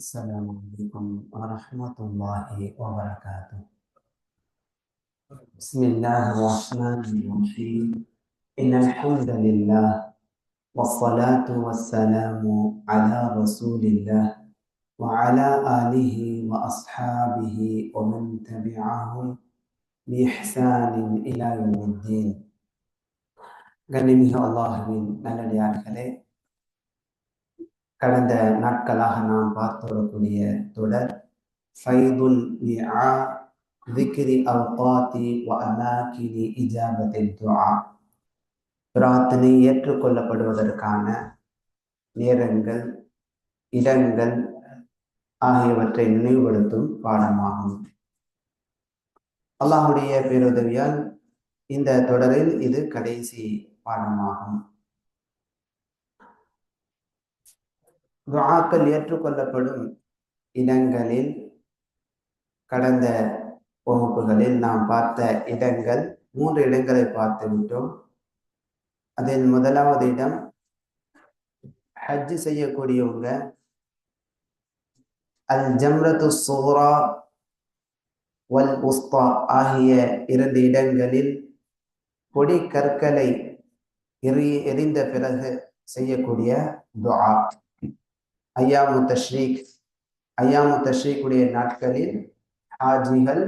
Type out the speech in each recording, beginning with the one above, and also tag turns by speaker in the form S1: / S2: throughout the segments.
S1: السلام عليكم ورحمة الله وبركاته. بسم الله الرحمن الرحيم. إن الحمد لله والصلاة والسلام على رسول الله وعلى آله وأصحابه ومن تبعهم بإحسان إلى يوم الدين. غنمه الله من نلد يا கடந்த நாட்களாக நாம் பார்த்து வரக்கூடிய தொடர் ஃபைதுல் நிஆ விக்ரி அவுகாத்தி வ அமாக்கினி இஜாபத்தின் துஆ. பிரார்த்தனை ஏற்றுக்கொள்ளப்படுவதற்கான நேரங்கள் இடங்கள் ஆகியவற்றை நினைவுபடுத்தும் பாடமாகும். அல்லாஹுடைய பேருதவியால் இந்த தொடரில் இது கடைசி பாடமாகும். துவாக்கள் ஏற்றுக்கொள்ளப்படும் இடங்களில் கடந்த வகுப்புகளில் நாம் பார்த்த இடங்கள் மூன்று இடங்களை பார்த்து விட்டோம். அதில் முதலாவது இடம் ஹஜ் செய்யக்கூடியவங்க அல் ஜம்ரத்து சோரா வல் உஸ்தா ஆகிய இரண்டு இடங்களில் பொடி கற்களை எறி எரிந்த பிறகு செய்யக்கூடிய துஆ. ஐயாமு தஷ்ரீக் ஐயாமு தஷ்ரீக்குடைய நாட்களில் ஹாஜிகள்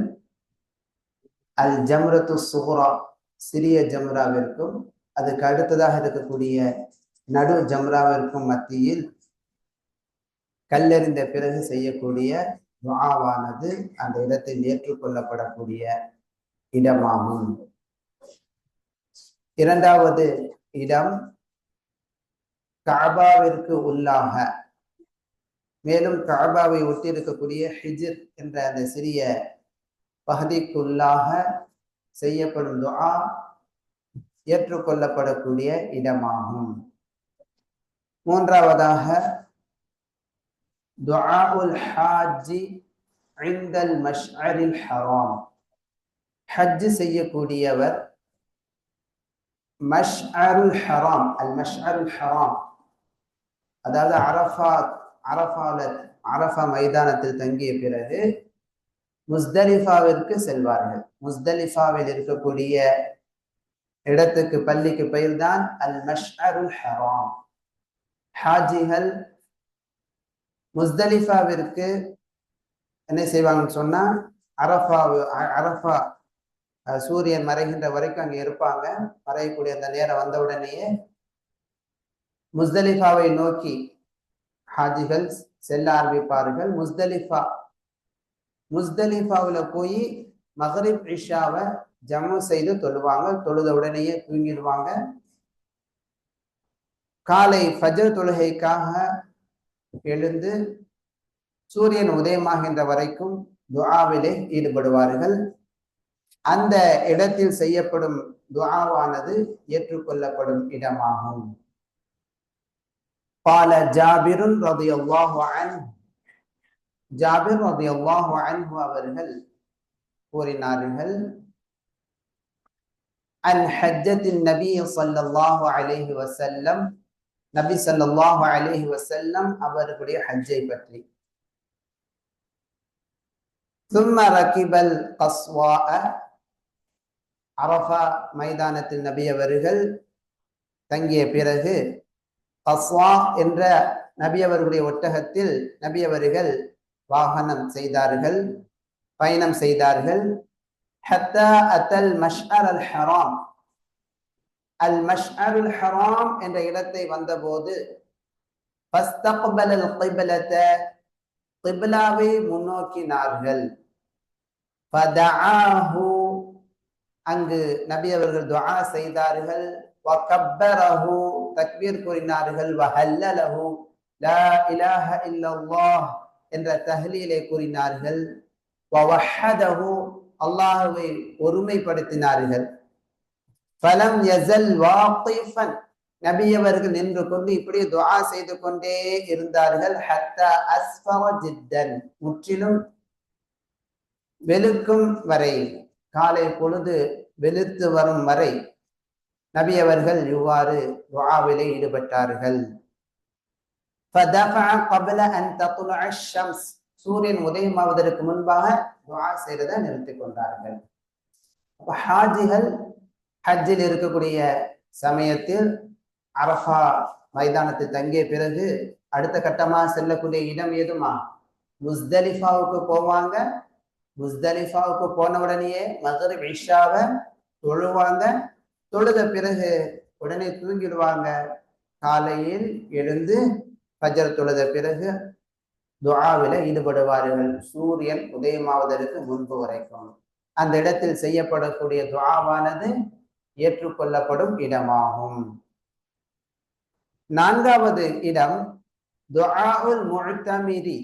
S1: அல் ஜம்ரத்து சுஹ்ரா சிறிய ஜம்ராவிற்கும் அதுக்கு அடுத்ததாக இருக்கக்கூடிய நடு ஜம்ராவிற்கும் மத்தியில் கல்லறிந்த பிறகு செய்யக்கூடிய துஆவானது அந்த இடத்தில் ஏற்றுக்கொள்ளப்படக்கூடிய இடமாகும். இரண்டாவது இடம் காபாவிற்கு உள்ளாக மேலும் காபாவை ஒட்டியிருக்கக்கூடிய ஹிஜிர் என்ற அந்த சிறிய பகுதிக்குள்ளாக செய்யப்படும் துஆ ஏற்றுக்கொள்ளப்படக்கூடிய இடமாகும். மூன்றாவதாக துஆஉல் ஹாஜி ஐந்தல் மஷ்அரில் ஹராம். ஹஜ் செய்யக்கூடியவர் மஷ்அருல் ஹராம் அல் மஷ்அருல் ஹராம். அதாவது அரஃபாத் அரஃபால அரஃபா மைதானத்தில் தங்கிய பிறகு முஸ்தலிஃபாவிற்கு செல்வார்கள். முஸ்தலிஃபாவில் இருக்கக்கூடிய இடத்துக்கு பள்ளிக்கு பெயர்தான் அல் மஷ்அருல் ஹராம். ஹாஜிகள் முஸ்தலிஃபாவிற்கு என்ன செய்வாங்கன்னு சொன்னா அரஃபா அரஃபா சூரியன் மறைகின்ற வரைக்கும் அங்கே இருப்பாங்க. மறையக்கூடிய அந்த நேரம் வந்த உடனேயே முஸ்தலிஃபாவை நோக்கி ஹாஜிகள் செல்ல ஆரம்பிப்பார்கள். முஸ்தலிஃபா முஸ்தலிஃபாவில் போய் மகரிப் இஷாவை ஜம செய்து தொழுவாங்க. தொழுத உடனேயே தூங்கிடுவாங்க. காலை ஃபஜர் தொழுகைக்காக எழுந்து சூரியன் உதயமாகின்ற வரைக்கும் துஆவிலே ஈடுபடுவார்கள். அந்த இடத்தில் செய்யப்படும் துஆவானது ஏற்றுக்கொள்ளப்படும் இடமாகும். قال جابر رضي الله عنه ஜாபிர் ரதி அல்லாஹு அன்ஹு அவர்கள் கூறினார்கள் அன் ஹஜ்ஜத்தின் நபி ஸல்லல்லாஹு அலைஹி வஸல்லம் நபி ஸல்லல்லாஹு அலைஹி வஸல்லம் அவர்களுடைய ஹஜ்ஜை பற்றி ثم ركب القصواء அரஃபா மைதானத்தில் நபி அவர்கள் தங்கிய பிறகு அஸ்வா என்ற நபி அவர்களுடைய ஒட்டகத்தில் நபி அவர்கள் வாகனம் செய்தார்கள் பயணம் செய்தார்கள். ஹத்தா அத்தல் மஷ்அர் அல் ஹராம். அல் மஷ்அர் அல் ஹராம் என்ற இடத்தை வந்தபோது ஃபஸ்தக்பல் அல் கிப்லத கிப்லாவை முன்னோக்கினார்கள். ஃபதஆஹு அங்கு நபி அவர்கள் துஆ செய்தார்கள். வகப்பரஹு தக்பீர் கூறினார்கள் வஹல்லலஹு லா இலாஹ இல்லல்லாஹ் என்ற தஹ்லீலை கூறினார்கள் வவஹதஹு அல்லாஹுவை ஒருமைப்படுத்தினார்கள். ஃபலம் யஸல் வாகிஃபன் நபி அவர்கள் நின்று கொண்டு இப்படி துஆ செய்து கொண்டே இருந்தார்கள் ஹத்தா அஸ்ஃபர ஜித்தன் முற்றிலும் வெளுக்கும் வரை காலை பொழுது வெளுத்து வரும் வரை நபி அவர்கள் இவ்வாறு துவாவிலே ஈடுபட்டார்கள். சூரியன் உதயமாவதற்கு முன்பாக துவா செய்யறத நிறுத்தி கொண்டார்கள். அப்ப ஹாஜிகள் ஹஜ்ஜில் இருக்கக்கூடிய சமயத்தில் அரஃபா மைதானத்தில் தங்கிய பிறகு அடுத்த கட்டமாக செல்லக்கூடிய இடம் எதுமா? முஸ்தலிஃபாவுக்கு போவாங்க. முஸ்தலிஃபாவுக்கு போன உடனேயே மகர் விஷாவை தொழுவாங்க. தொழுத பிறகு உடனே தூங்கிடுவாங்க. காலையில் எழுந்து பஜர் தொழுத பிறகு துவாவில ஈடுபடுவார்கள். சூரியன் உதயமாவதற்கு முன்பு வரைக்கும். அந்த இடத்தில் செய்யப்படக்கூடிய துவாவானது ஏற்றுக்கொள்ளப்படும் இடமாகும். நான்காவது இடம் துஆஉல் முழுத்தமீதி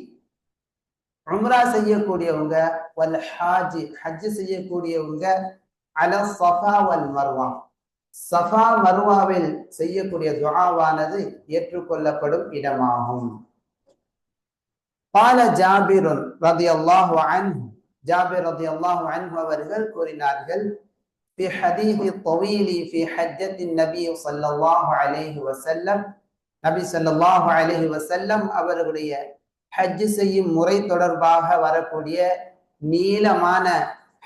S1: உம்ரா செய்யக்கூடியவங்க வல் ஹாஜி ஹஜ் செய்யக்கூடியவங்க அல சஃபா வல் மர்வா. சஃபா மர்வாவில் செய்யக்கூடிய துஆவானது ஏற்றுக்கொள்ளப்படும் இடமாகும் பால ஜாபிருன் ரதியல்லாஹு அன்ஹு ஜாபிர் ரதியல்லாஹு அன்ஹு அவர்கள் கூறினார்கள் في حديث الطويل في حجة النبي صلى الله عليه وسلم நபி ஸல்லல்லாஹு அலைஹி வஸல்லம் அவர்களுடைய ஹஜ் செய்யும் முறை தொடர்பாக வரக்கூடிய நீளமான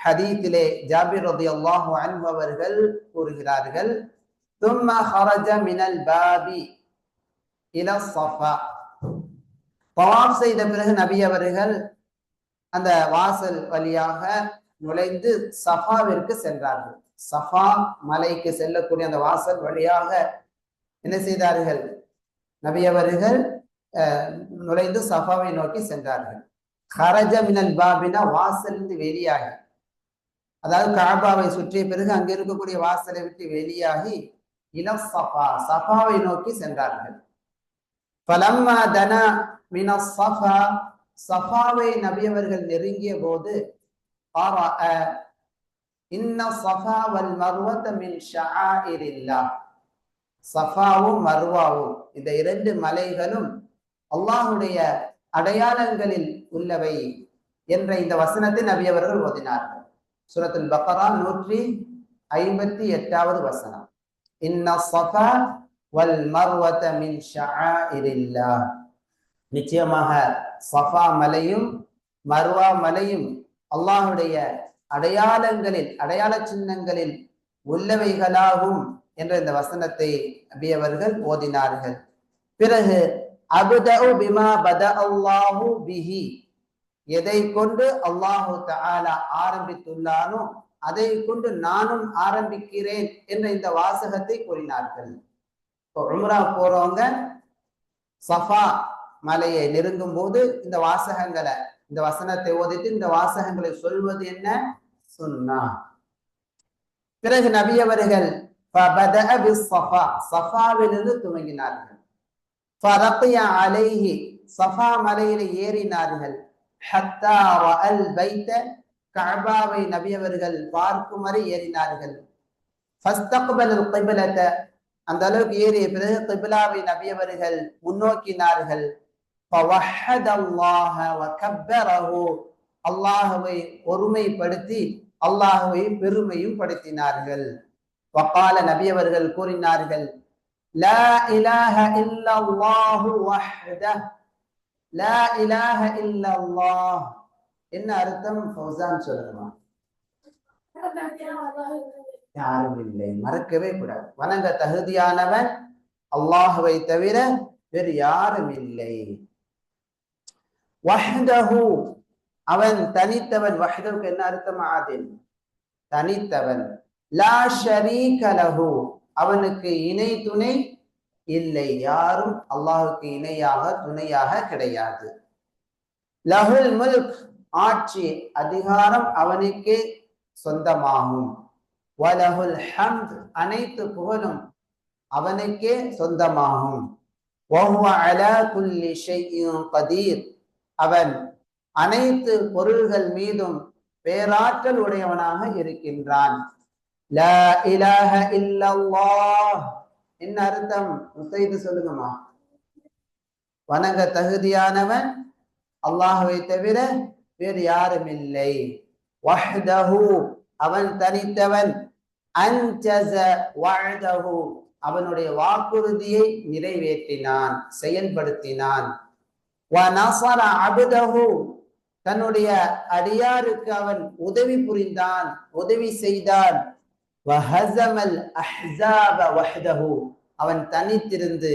S1: ஹதீத்திலே ஜாபிர் ரதி அல்லாஹு அன்பவர்கள் கூறுகிறார்கள் தும்ம ஹரஜ மினல் பாபி இல சஃபா தவாப் செய்த பிறகு நபி அவர்கள் அந்த வாசல் வழியாக நுழைந்து சஃபாவிற்கு சென்றார்கள். சஃபா மலைக்கு செல்லக்கூடிய அந்த வாசல் வழியாக என்ன செய்தார்கள்? நபி அவர்கள் நுழைந்து சஃபாவை நோக்கி சென்றார்கள். ஹரஜ மினல் பாபினா வாசலிருந்து வெளியாகி அதாவது காபாவை சுற்றிய பிறகு அங்கே இருக்கக்கூடிய வாசலை விட்டு வெளியாகி இளம் சஃபா சஃபாவை நோக்கி சென்றார்கள். பலம்மா தன மின சஃபா சஃபாவை நபியவர்கள் நெருங்கிய போது இன்ன சஃபா வல் மர்வத மின் ஷஆஇரில்லாஹ் சஃபாவும் மர்வாவும் இந்த இரண்டு மலைகளும் அல்லாஹுடைய அடையாளங்களில் உள்ளவை என்ற இந்த வசனத்தை நபி அவர்கள் ஓதினார்கள். சுரத்துல் பக்கரா நூற்றி ஐம்பத்தி எட்டாவது வசனம். இன்ன சஃபா வல் மர்வத மின் ஷஆஇரில்லாஹ் நிச்சயமாக சஃபா மலையும் மர்வா மலையும் அல்லாஹுடைய அடையாளங்களில் அடையாள சின்னங்களில் உள்ளவைகளாகும் என்ற இந்த வசனத்தை நபியவர்கள் ஓதினார்கள். பிறகு அபுதஉ பிமா பத அல்லாஹு பிஹி. எதை கொண்டு அல்லாஹு தாலா ஆரம்பித்துள்ளானோ அதை கொண்டு நானும் ஆரம்பிக்கிறேன் என்ற இந்த வாசகத்தை கூறினார்கள். இப்போ உம்ரா போறவங்க சஃபா மலையை நெருங்கும் போது இந்த வாசகங்களை இந்த வசனத்தை ஓதிட்டு இந்த வாசகங்களை சொல்வது என்ன? சுன்னா. பிறகு நபி அவர்கள் சஃபாவிலிருந்து துவங்கினார்கள். அலைகி சஃபா மலையில ஏறினார்கள். ஹத்தா அல் பைத்த கபாவை நபி அவர்கள் பார்க்கும் வரை ஏறினார்கள். அந்த அளவுக்கு ஏறிய பிறகு கிபிலாவை நபி அவர்கள் முன்னோக்கினார்கள் அல்லாஹுவை ஒருமைப்படுத்தி அல்லாஹுவை பெருமையும் படுத்தினார்கள். வக்கால நபி அவர்கள் கூறினார்கள் லா இலாஹ இல்லல்லாஹ் என்ன அர்த்தம்? ஃபௌசான் சொல்லணுமா? யாரும் இல்லை மறக்கவே கூடாது. வணங்க தகுதியானவன் அல்லாஹுவை தவிர வேறு யாரும் இல்லை வஹ்தஹு. அவன் தனித்தவன். வஹ்தவுக்கு என்ன அர்த்தம்? ஆதில் தனித்தவன். லா ஷரீக லஹு அவனுக்கு இணை துணை இல்லை. யாரும் அல்லாஹுக்கு இணையாக துணையாக கிடையாது. லஹுல் முல்க் ஆட்சி அதிகாரம் அவனுக்கே சொந்தமாகும். வலஹுல் ஹம்த் அனைத்து புகழும் அவனுக்கே சொந்தமாகும். கதீர். அவன் அனைத்து பொருள்கள் மீதும் பேராற்றல் உடையவனாக இருக்கின்றான். என்ன அர்த்தம்? முசைது சொல்லுங்கம்மா. வணங்க தகுதியானவன் அல்லாஹுவை தவிர வேறு யாரும் இல்லை வஹ்தஹு அவன் தனித்தவன். அன்ஜஸ வஅதஹு அவனுடைய வாக்குறுதியை நிறைவேற்றினான் செயல்படுத்தினான். தன்னுடைய அடியாருக்கு அவன் உதவி புரிந்தான் உதவி செய்தான். அவன் தனித்திருந்து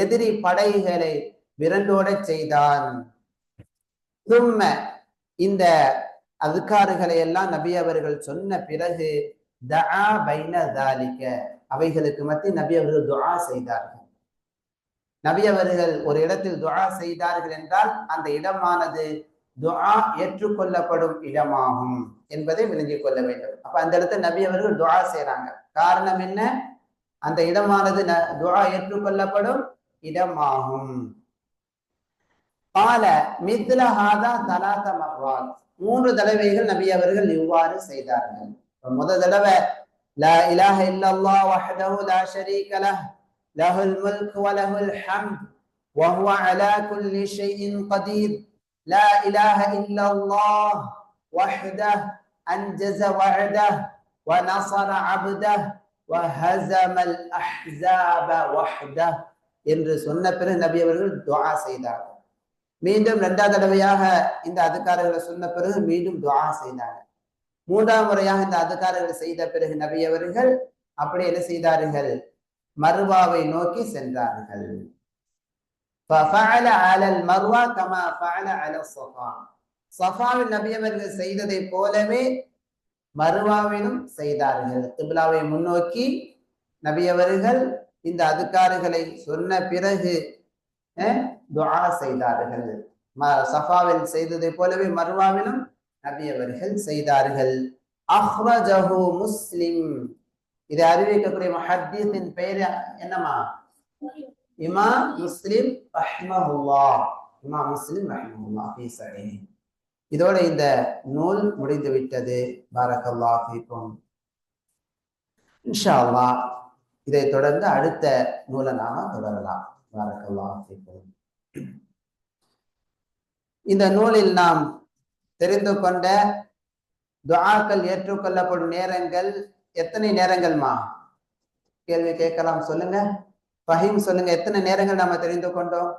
S1: எதிரி படைகளை விரண்டோட செய்தான். இந்த அதுக்காறுகளை எல்லாம் நபி அவர்கள் சொன்ன பிறகு அவைகளுக்கு மத்தி நபி அவர்கள் துஆ செய்தார்கள். நபி அவர்கள் ஒரு இடத்தில் துஆ செய்தார்கள் என்றால் அந்த இடமானது துஆ ஏற்றுக்கொள்ளப்படும் இடமாகும் என்பதை விளங்கிக் கொள்ள வேண்டும். அப்ப அந்த இடத்துல நபி அவர்கள் துஆ செய்யறாங்க காரணம் என்ன? அந்த இடமானது துஆ ஏற்றுக்கொள்ளப்படும் இடமாகும். பால மித்ல ஹாதா தலாத மர்வாத் மூன்று தடவைகள் நபி அவர்கள் இவ்வாறு செய்தார்கள். முதல் தடவை லா இலாஹ இல்லல்லா வஹ்தஹு லா ஷரீக லஹ் லஹுல் முல்க் வ லஹுல் ஹம்த் வஹுவ அலா குல்லி ஷைஇன் கதீர். لا إله إلا الله وحده أنجز وعده ونصر عبده وهزم الأحزاب وحده என்று சொன்ன பிறகு நபி அவர்கள் துவா செய்தார்கள் மீண்டும் இரண்டாவது தடவையாக இந்த அதுக்காரர்களை சொன்ன பிறகு மீண்டும் துவா செய்தாங்க மூன்றாம் முறையாக இந்த அதுக்காரர்களை செய்த பிறகு நபி அவர்கள் அப்படி என்ன செய்தார்கள் மருவாவை நோக்கி சென்றார்கள் சஃபாவில் நபி அவர்கள் செய்ததை போலவே மருவாவிலும் செய்தார்கள் திபிலாவை முன்னோக்கி நபி அவர்கள் இந்த அதுக்காறுகளை சொன்ன பிறகு துஆ செய்தார்கள் சஃபாவில் செய்ததை போலவே மர்வாவிலும் நபி அவர்கள் செய்தார்கள் அஹ்ரஜஹு முஸ்லிம் இதை அறிவிக்கக்கூடிய மஹத்தீஸின் பெயர் என்னமா இமா முஸ்லிம் ரஹ்மஹுல்லா இமா முஸ்லிம் ரஹ்மஹுல்லா ஃபீ சஹீஹ் இதோட இந்த நூல் முடிந்து விட்டது. பாரகல்லா ஃபீக்கும். இன்ஷா அல்லாஹ் இதை தொடர்ந்து அடுத்த நூலை நாம தொடரலாம். பாரகல்லா ஃபீக்கும். இந்த நூலில் நாம் தெரிந்து கொண்ட துவாக்கள் ஏற்றுக்கொள்ளப்படும் நேரங்கள் எத்தனை நேரங்கள்மா? கேள்வி கேட்கலாம் சொல்லுங்க. ஃபஹீம் சொல்லுங்க. எத்தனை நேரங்கள் நாம தெரிந்து கொண்டோம்?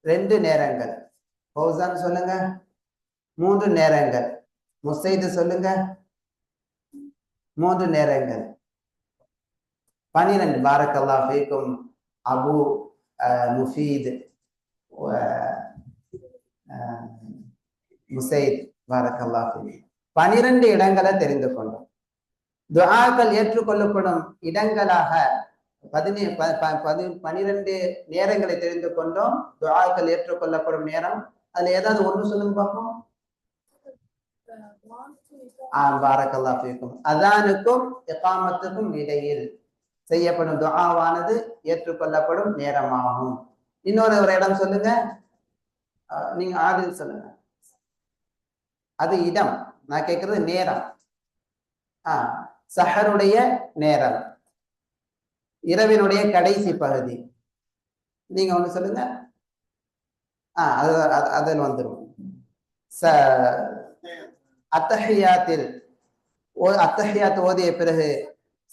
S1: ரெண்டு நேரங்கள். ஃபௌசான் சொல்லுங்க. மூன்று நேரங்கள். முசைது சொல்லுங்க. மூன்று நேரங்கள். பனிரெண்டு. பாரக்கல்லா ஃபீக்கும். Abu Mufid Musaid. பாரக்கல்லா ஃபீக். பனிரெண்டு இடங்களை தெரிந்து கொண்டோம். துவாக்கள் ஏற்றுக்கொள்ளப்படும் இடங்களாக பதினே பதி பனிரெண்டு நேரங்களை தெரிந்து கொண்டோம். துவாக்கள் ஏற்றுக்கொள்ளப்படும் நேரம். அதுல ஏதாவது ஒன்று சொல்லுங்க பார்ப்போம் ஆஹ் பாரக்கல்லா ஃபீக்கும். அதானுக்கும் எக்காமத்துக்கும் இடையில் செய்யப்படும் துவாவானது ஏற்றுக்கொள்ளப்படும் நேரமாகும். இன்னொரு ஒரு இடம் சொல்லுங்க. நீங்க ஆறு சொல்லுங்க. அது இடம். நான் கேட்கறது நேரம். ஆஹ் சஹருடைய நேரம். இரவினுடைய கடைசி பகுதி. நீங்க ஒண்ணு சொல்லுங்க. ஆஹ் அது அதில் வந்துடும் ச அத்தஹியாத்தில் ஓ அத்தஹியாத் ஓதிய பிறகு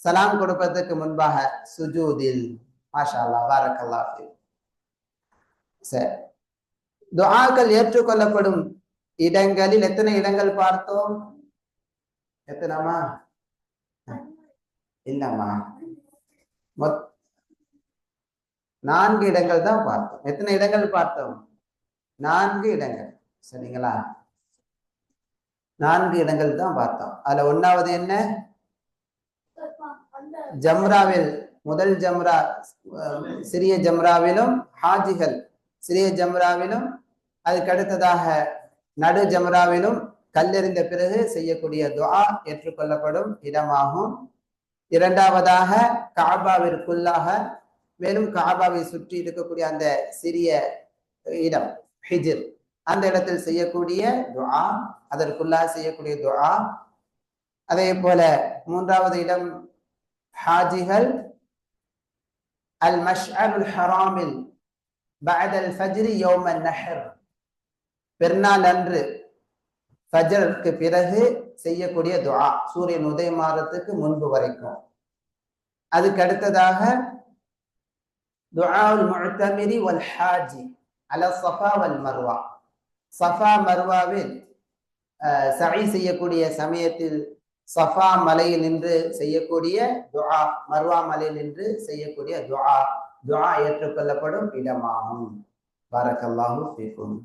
S1: சலாம் கொடுப்பதற்கு முன்பாக சுஜூதில். மாஷா அல்லா பாரக்கல்லா சரி துஆக்கள் ஏற்றுக்கொள்ளப்படும் இடங்களில் எத்தனை இடங்கள் பார்த்தோம்? எத்தனைமா? இல்லம்மா மொத் நான்கு இடங்கள் தான் பார்த்தோம். எத்தனை இடங்கள் பார்த்தோம்? நான்கு இடங்கள். சரிங்களா? நான்கு இடங்கள் தான் பார்த்தோம். அதுல ஒன்னாவது என்ன? ஜம்ராவில் முதல் ஜம்ரா சிறிய ஜம்ராவிலும் ஹாஜிகள் சிறிய ஜம்ராவிலும் அதுக்கு அடுத்ததாக நடு ஜம்ராவிலும் கல்லெறிந்த பிறகு செய்யக்கூடிய துவா ஏற்றுக்கொள்ளப்படும் இடமாகும். இரண்டாவதாக காபாவிற்குள்ளாக மேலும் காபாவை சுற்றி இருக்கக்கூடிய அந்த சிறிய இடம் ஹிஜிர் அந்த இடத்தில் செய்யக்கூடிய துஆ அதற்குள்ளாக செய்யக்கூடிய துஆ. அதே போல மூன்றாவது இடம் ஹாஜிகள் அல் மஷ்அல் ஹராமில் பஅத் அல் ஃபஜ்ரி யௌம நஹர். பெருநாள் அன்று ஃபஜருக்கு பிறகு செய்யக்கூடிய துவா சூரியன் உதயமாறதுக்கு முன்பு வரைக்கும். அதுக்கு அடுத்ததாக துஆல் முஅத்தமிரி வல் ஹாஜி அல சஃபா வல் மர்வா. சஃபா மர்வாவில் சரி செய்யக்கூடிய சமயத்தில் சஃபா மலையில் நின்று செய்யக்கூடிய துஆ மர்வா மலையில் நின்று செய்யக்கூடிய துஆ துஆ ஏற்றுக்கொள்ளப்படும் இடமாகும். பாரக்கல்லாஹு ஃபீக்கும்.